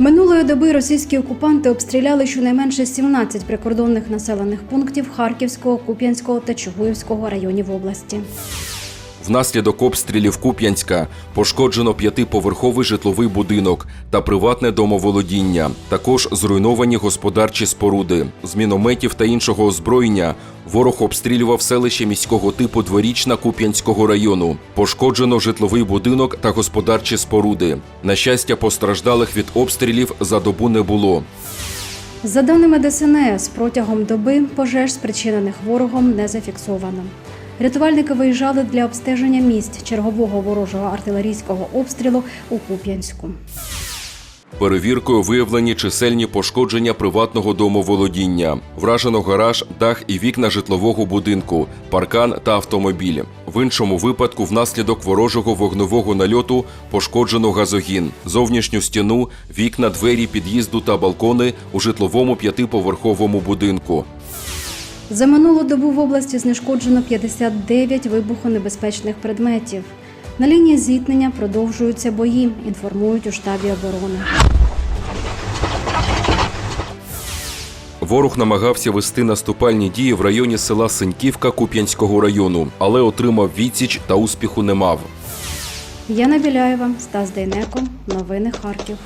Минулої доби російські окупанти обстріляли щонайменше 17 прикордонних населених пунктів Харківського, Куп'янського та Чугуївського районів області. Внаслідок обстрілів Куп'янська пошкоджено п'ятиповерховий житловий будинок та приватне домоволодіння. Також зруйновані господарчі споруди. З мінометів та іншого озброєння ворог обстрілював селище міського типу Дворічна Куп'янського району. Пошкоджено житловий будинок та господарчі споруди. На щастя, постраждалих від обстрілів за добу не було. За даними ДСНС, протягом доби пожеж, спричинених ворогом, не зафіксовано. Рятувальники виїжджали для обстеження місць чергового ворожого артилерійського обстрілу у Куп'янську. Перевіркою виявлені чисельні пошкодження приватного домоволодіння. Вражено гараж, дах і вікна житлового будинку, паркан та автомобіль. В іншому випадку, внаслідок ворожого вогневого нальоту пошкоджено газогін, зовнішню стіну, вікна, двері під'їзду та балкони у житловому п'ятиповерховому будинку. За минулу добу в області знешкоджено 59 вибухонебезпечних предметів. На лінії зіткнення продовжуються бої, інформують у штабі оборони. Ворог намагався вести наступальні дії в районі села Синьківка Куп'янського району, але отримав відсіч та успіху не мав. Яна Біляєва, Стас Дейнеко. Новини Харків.